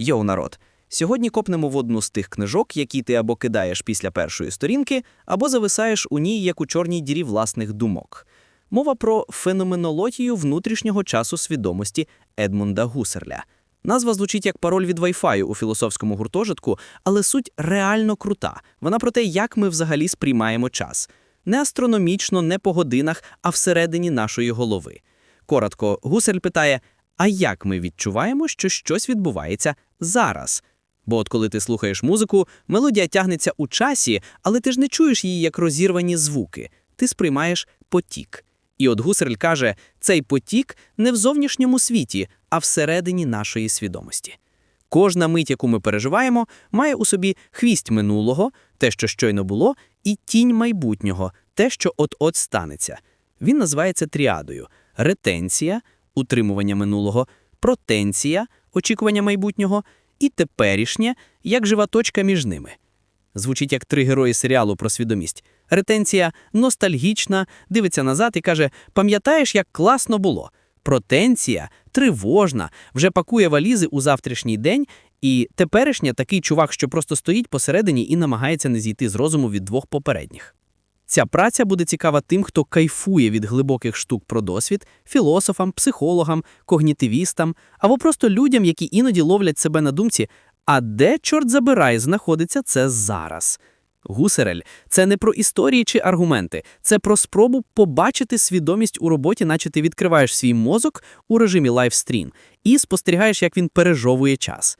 Йоу, народ! Сьогодні копнемо в одну з тих книжок, які ти або кидаєш після першої сторінки, або зависаєш у ній, як у чорній дірі власних думок. Мова про феноменологію внутрішнього часу свідомості Едмунда Гусерля. Назва звучить як пароль від Wi-Fi у філософському гуртожитку, але суть реально крута. Вона про те, як ми взагалі сприймаємо час. Не астрономічно, не по годинах, а всередині нашої голови. Коротко, Гусель питає: а як ми відчуваємо, що щось відбувається зараз? Бо от коли ти слухаєш музику, мелодія тягнеться у часі, але ти ж не чуєш її як розірвані звуки, ти сприймаєш потік. І от Гусерль каже, цей потік не в зовнішньому світі, а всередині нашої свідомості. Кожна мить, яку ми переживаємо, має у собі хвість минулого, те, що щойно було, і тінь майбутнього, те, що от-от станеться. Він називається тріадою: ретенція, утримування минулого, протенція, очікування майбутнього, і теперішнє, як жива точка між ними. Звучить як три герої серіалу про свідомість. Ретенція ностальгічна, дивиться назад і каже: Пам'ятаєш, як класно було. Протенція тривожна, вже пакує валізи у завтрашній день, і теперішня такий чувак, що просто стоїть посередині і намагається не зійти з розуму від двох попередніх. Ця праця буде цікава тим, хто кайфує від глибоких штук про досвід, філософам, психологам, когнітивістам або просто людям, які іноді ловлять себе на думці, а де, чорт забирай, знаходиться це зараз. Гусерель це не про історії чи аргументи, це про спробу побачити свідомість у роботі, наче ти відкриваєш свій мозок у режимі лайвстрім і спостерігаєш, як він пережовує час.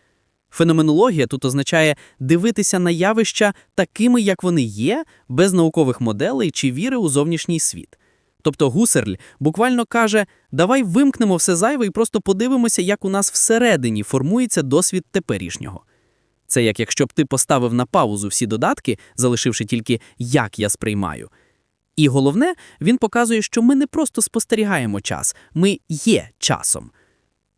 Феноменологія тут означає дивитися на явища такими, як вони є, без наукових моделей чи віри у зовнішній світ. Тобто Гусерль буквально каже: давай вимкнемо все зайве і просто подивимося, як у нас всередині формується досвід теперішнього. Це як якщо б ти поставив на паузу всі додатки, залишивши тільки як я сприймаю. І головне, він показує, що ми не просто спостерігаємо час, ми є часом.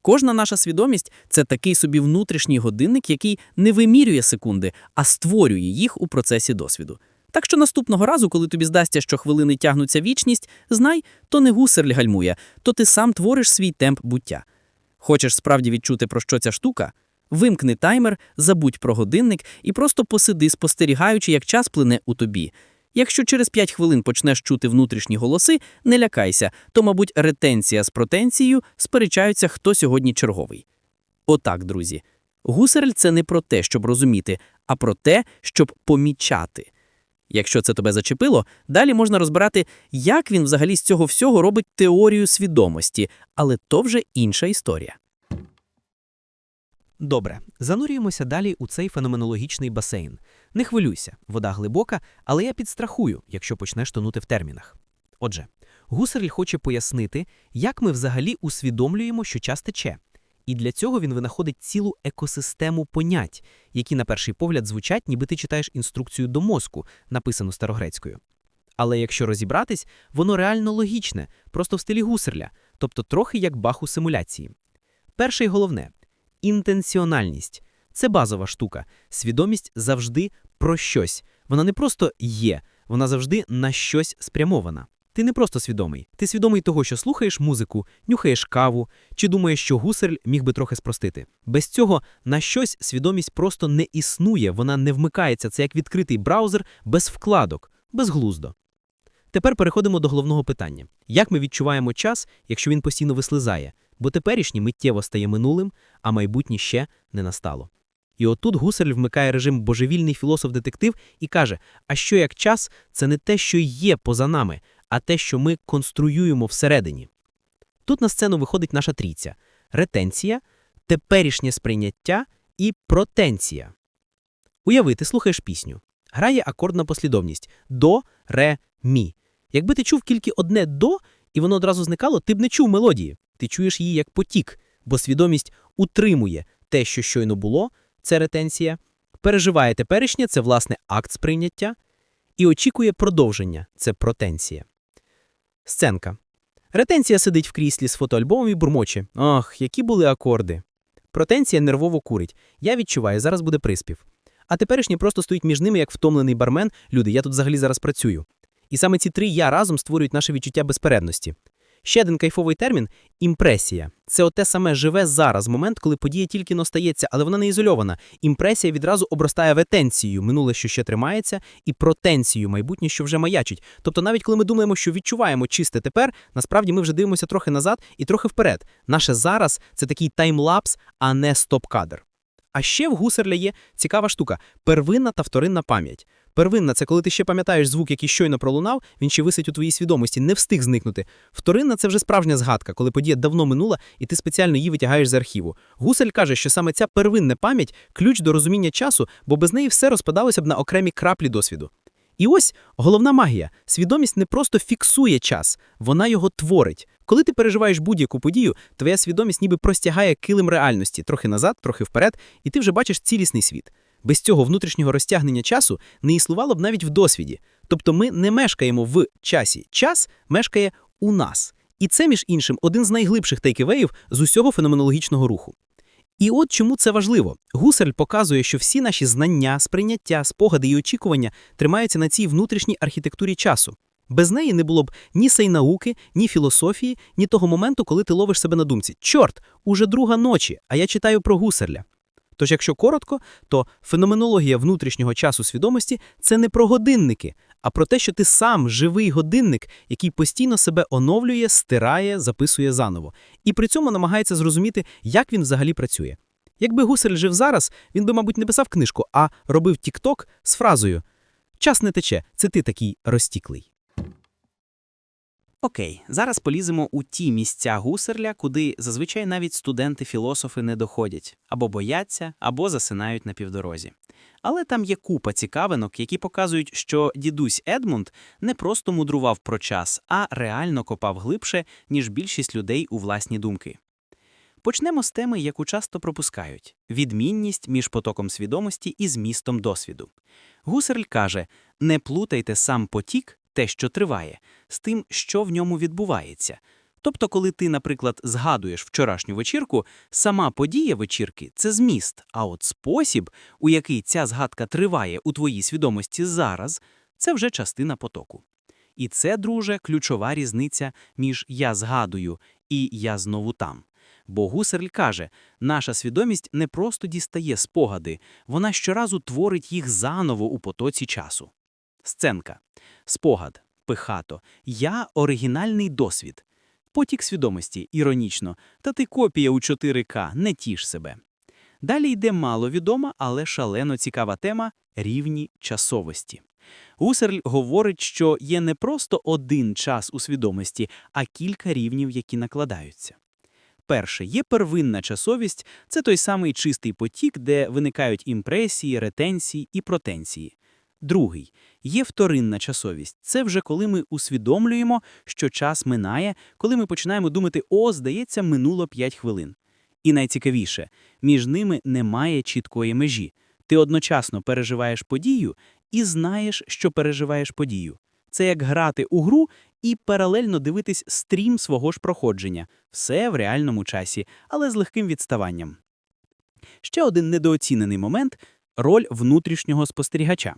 Кожна наша свідомість це такий собі внутрішній годинник, який не вимірює секунди, а створює їх у процесі досвіду. Так що наступного разу, коли тобі здасться, що хвилини тягнуться вічність, знай, то не гусерль гальмує, то ти сам твориш свій темп буття. Хочеш справді відчути, про що ця штука? Вимкни таймер, забудь про годинник і просто посиди, спостерігаючи, як час плине у тобі. Якщо через 5 хвилин почнеш чути внутрішні голоси, не лякайся, то, мабуть, ретенція з протенцією сперечаються, хто сьогодні черговий. Отак, друзі. Гусерль це не про те, щоб розуміти, а про те, щоб помічати. Якщо це тебе зачепило, далі можна розбирати, як він взагалі з цього всього робить теорію свідомості, але то вже інша історія. Добре, занурюємося далі у цей феноменологічний басейн. Не хвилюйся, вода глибока, але я підстрахую, якщо почнеш тонути в термінах. Отже, Гусерль хоче пояснити, як ми взагалі усвідомлюємо, що час тече. І для цього він винаходить цілу екосистему понять, які на перший погляд звучать, ніби ти читаєш інструкцію до мозку, написану старогрецькою. Але якщо розібратись, воно реально логічне, просто в стилі гусерля, тобто трохи як бах у симуляції. Перше і головне інтенціональність це базова штука. Свідомість завжди про щось. Вона не просто є, вона завжди на щось спрямована. Ти не просто свідомий, ти свідомий того, що слухаєш музику, нюхаєш каву, чи думаєш, що гусерль міг би трохи спростити. Без цього на щось свідомість просто не існує, вона не вмикається. Це як відкритий браузер без вкладок, безглуздо. Тепер переходимо до головного питання: як ми відчуваємо час, якщо він постійно вислизає, бо теперішнє миттєво стає минулим, а майбутнє ще не настало. І отут Гусель вмикає режим божевільний філософ-детектив і каже: а що як час це не те, що є поза нами, а те, що ми конструюємо всередині. Тут на сцену виходить наша трійця: ретенція, теперішнє сприйняття і протенція. Уяви, ти слухаєш пісню. Грає акордна послідовність до, ре, мі. Якби ти чув тільки одне до, і воно одразу зникало, ти б не чув мелодії. Ти чуєш її як потік, бо свідомість утримує те, що щойно було, це ретенція, переживає теперішнє це власне акт сприйняття, і очікує продовження це протенція. Сценка. Ретенція сидить в кріслі з фотоальбомом і бурмоче. Ах, які були акорди. Протенція нервово курить. Я відчуваю, зараз буде приспів. А теперішнє просто стоїть між ними, як втомлений бармен. Люди, я тут взагалі зараз працюю. І саме ці три я разом створюють наше відчуття безпередності. Ще один кайфовий термін імпресія. Це оте саме живе зараз, момент, коли подія тільки но стається, але вона не ізольована. Імпресія відразу обростає ветенцією, минуле, що ще тримається, і протенцію, майбутнє, що вже маячить. Тобто, навіть коли ми думаємо, що відчуваємо чисте тепер, насправді ми вже дивимося трохи назад і трохи вперед. Наше зараз це такий таймлапс, а не стоп-кадр. А ще в Гусерля є цікава штука первинна та вторинна пам'ять. Первинна це коли ти ще пам'ятаєш звук, який щойно пролунав, він ще висить у твоїй свідомості, не встиг зникнути. Вторинна це вже справжня згадка, коли подія давно минула, і ти спеціально її витягаєш з архіву. Гусель каже, що саме ця первинна пам'ять ключ до розуміння часу, бо без неї все розпадалося б на окремі краплі досвіду. І ось головна магія: свідомість не просто фіксує час, вона його творить. Коли ти переживаєш будь-яку подію, твоя свідомість ніби простягає килим реальності трохи назад, трохи вперед, і ти вже бачиш цілісний світ. Без цього внутрішнього розтягнення часу не існувало б навіть в досвіді. Тобто ми не мешкаємо в часі. Час мешкає у нас. І це, між іншим, один з найглибших тейкевеїв з усього феноменологічного руху. І от чому це важливо. Гусель показує, що всі наші знання, сприйняття, спогади і очікування тримаються на цій внутрішній архітектурі часу. Без неї не було б ні сейнауки, ні філософії, ні того моменту, коли ти ловиш себе на думці. Чорт, уже друга ночі, а я читаю про гусерля. Тож, якщо коротко, то феноменологія внутрішнього часу свідомості це не про годинники, а про те, що ти сам живий годинник, який постійно себе оновлює, стирає, записує заново, і при цьому намагається зрозуміти, як він взагалі працює. Якби Гусель жив зараз, він би, мабуть, не писав книжку, а робив тік-ток з фразою Час не тече, це ти такий розтіклий. Окей, зараз поліземо у ті місця гусерля, куди зазвичай навіть студенти-філософи не доходять, або бояться, або засинають на півдорозі. Але там є купа цікавинок, які показують, що дідусь Едмунд не просто мудрував про час, а реально копав глибше, ніж більшість людей у власні думки. Почнемо з теми, яку часто пропускають – відмінність між потоком свідомості і змістом досвіду. Гусерль каже, не плутайте сам потік, те, що триває, з тим, що в ньому відбувається. Тобто, коли ти, наприклад, згадуєш вчорашню вечірку, сама подія вечірки – це зміст, а от спосіб, у який ця згадка триває у твоїй свідомості зараз, це вже частина потоку. І це, друже, ключова різниця між «я згадую» і «я знову там». Бо Гусерль каже, наша свідомість не просто дістає спогади, вона щоразу творить їх заново у потоці часу. Сценка. Спогад. Пихато. Я – оригінальний досвід. Потік свідомості, іронічно, та ти копія у 4К, не тіш себе. Далі йде маловідома, але шалено цікава тема – рівні часовості. Гусерль говорить, що є не просто один час у свідомості, а кілька рівнів, які накладаються. Перше, є первинна часовість – це той самий чистий потік, де виникають імпресії, ретенції і протенції. Другий – є вторинна часовість. Це вже коли ми усвідомлюємо, що час минає, коли ми починаємо думати «О, здається, минуло 5 хвилин». І найцікавіше – між ними немає чіткої межі. Ти одночасно переживаєш подію і знаєш, що переживаєш подію. Це як грати у гру і паралельно дивитись стрім свого ж проходження. Все в реальному часі, але з легким відставанням. Ще один недооцінений момент – роль внутрішнього спостерігача.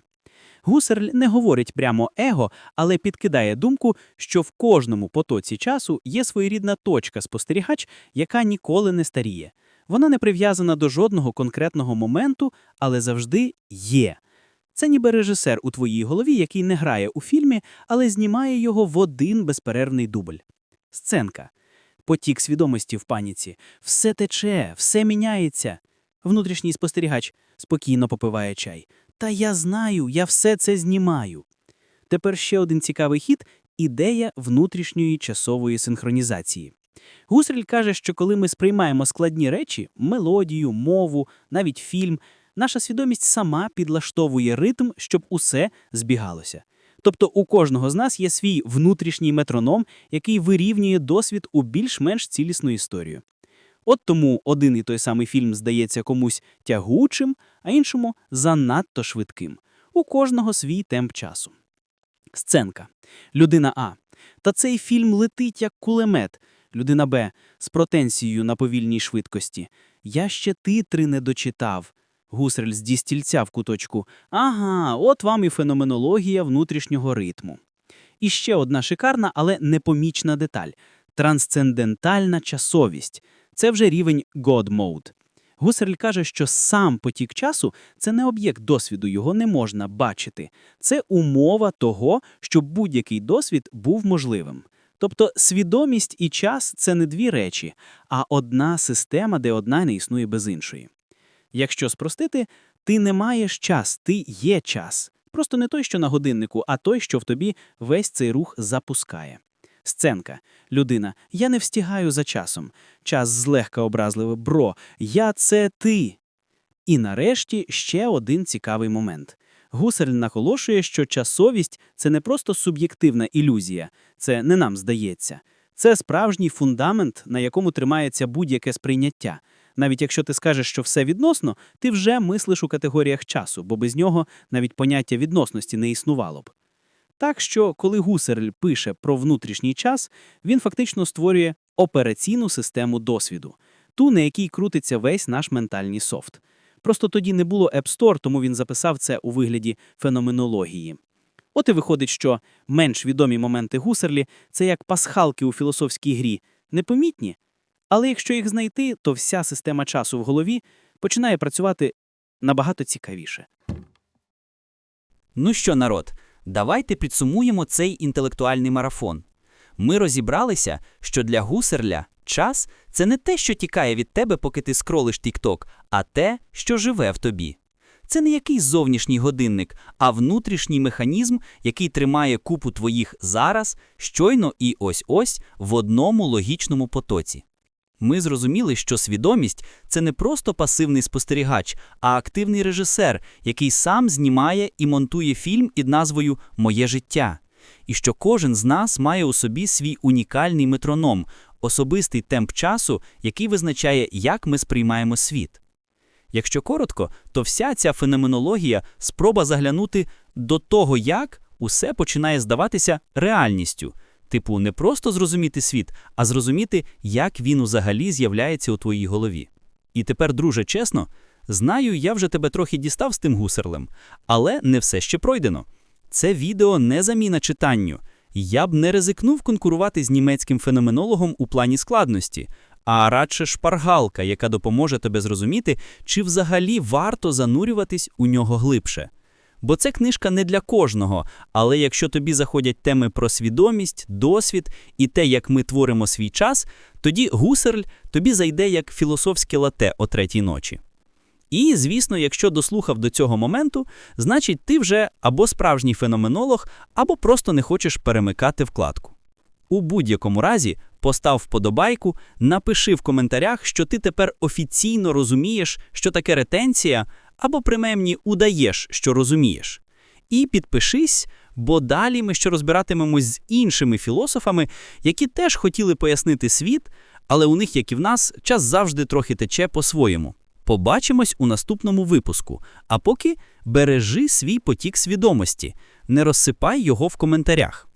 Гусерль не говорить прямо его, але підкидає думку, що в кожному потоці часу є своєрідна точка-спостерігач, яка ніколи не старіє. Вона не прив'язана до жодного конкретного моменту, але завжди є. Це ніби режисер у твоїй голові, який не грає у фільмі, але знімає його в один безперервний дубль. Сценка. Потік свідомості в паніці. Все тече, все міняється. Внутрішній спостерігач спокійно попиває чай. Та я знаю, я все це знімаю. Тепер ще один цікавий хід – ідея внутрішньої часової синхронізації. Гусрель каже, що коли ми сприймаємо складні речі – мелодію, мову, навіть фільм – наша свідомість сама підлаштовує ритм, щоб усе збігалося. Тобто у кожного з нас є свій внутрішній метроном, який вирівнює досвід у більш-менш цілісну історію. От тому один і той самий фільм здається комусь тягучим, а іншому занадто швидким. У кожного свій темп часу. Сценка. Людина А. Та цей фільм летить як кулемет. Людина Б. З протенсією на повільній швидкості. Я ще титри не дочитав. Гусрель з дістільця в куточку. Ага, от вам і феноменологія внутрішнього ритму. І ще одна шикарна, але непомічна деталь. трансцендентальна часовість. Це вже рівень God Mode. Гусерль каже, що сам потік часу – це не об'єкт досвіду, його не можна бачити. Це умова того, щоб будь-який досвід був можливим. Тобто свідомість і час – це не дві речі, а одна система, де одна не існує без іншої. Якщо спростити, ти не маєш час, ти є час. Просто не той, що на годиннику, а той, що в тобі весь цей рух запускає. Сценка. Людина. Я не встигаю за часом. Час злегка образливе. Бро, я це ти. І нарешті ще один цікавий момент. Гусарль наголошує, що часовість – це не просто суб'єктивна ілюзія, це не нам здається. Це справжній фундамент, на якому тримається будь-яке сприйняття. Навіть якщо ти скажеш, що все відносно, ти вже мислиш у категоріях часу, бо без нього навіть поняття відносності не існувало б. Так що, коли Гусерль пише про внутрішній час, він фактично створює операційну систему досвіду, ту, на якій крутиться весь наш ментальний софт. Просто тоді не було App Store, тому він записав це у вигляді феноменології. От і виходить, що менш відомі моменти Гусерлі – це як пасхалки у філософській грі, непомітні, але якщо їх знайти, то вся система часу в голові починає працювати набагато цікавіше. Ну що, народ, давайте підсумуємо цей інтелектуальний марафон. Ми розібралися, що для гусерля час це не те, що тікає від тебе, поки ти скролиш TikTok, а те, що живе в тобі. Це не якийсь зовнішній годинник, а внутрішній механізм, який тримає купу твоїх зараз, щойно і ось-ось в одному логічному потоці. Ми зрозуміли, що свідомість це не просто пасивний спостерігач, а активний режисер, який сам знімає і монтує фільм під назвою Моє життя. І що кожен з нас має у собі свій унікальний метроном, особистий темп часу, який визначає, як ми сприймаємо світ. Якщо коротко, то вся ця феноменологія спроба заглянути до того, як усе починає здаватися реальністю. Типу, не просто зрозуміти світ, а зрозуміти, як він взагалі з'являється у твоїй голові. І тепер, друже, чесно, знаю, я вже тебе трохи дістав з тим гусерлем, але не все ще пройдено. Це відео не заміна читанню. Я б не ризикнув конкурувати з німецьким феноменологом у плані складності, а радше шпаргалка, яка допоможе тебе зрозуміти, чи взагалі варто занурюватись у нього глибше. Бо це книжка не для кожного, але якщо тобі заходять теми про свідомість, досвід і те, як ми творимо свій час, тоді гусерль тобі зайде як філософське лате о третій ночі. І, звісно, якщо дослухав до цього моменту, значить ти вже або справжній феноменолог, або просто не хочеш перемикати вкладку. У будь-якому разі постав вподобайку, напиши в коментарях, що ти тепер офіційно розумієш, що таке ретенція, або принаймні удаєш, що розумієш. І підпишись, бо далі ми ще розбиратимемось з іншими філософами, які теж хотіли пояснити світ, але у них, як і в нас, час завжди трохи тече по-своєму. Побачимось у наступному випуску. А поки бережи свій потік свідомості, не розсипай його в коментарях.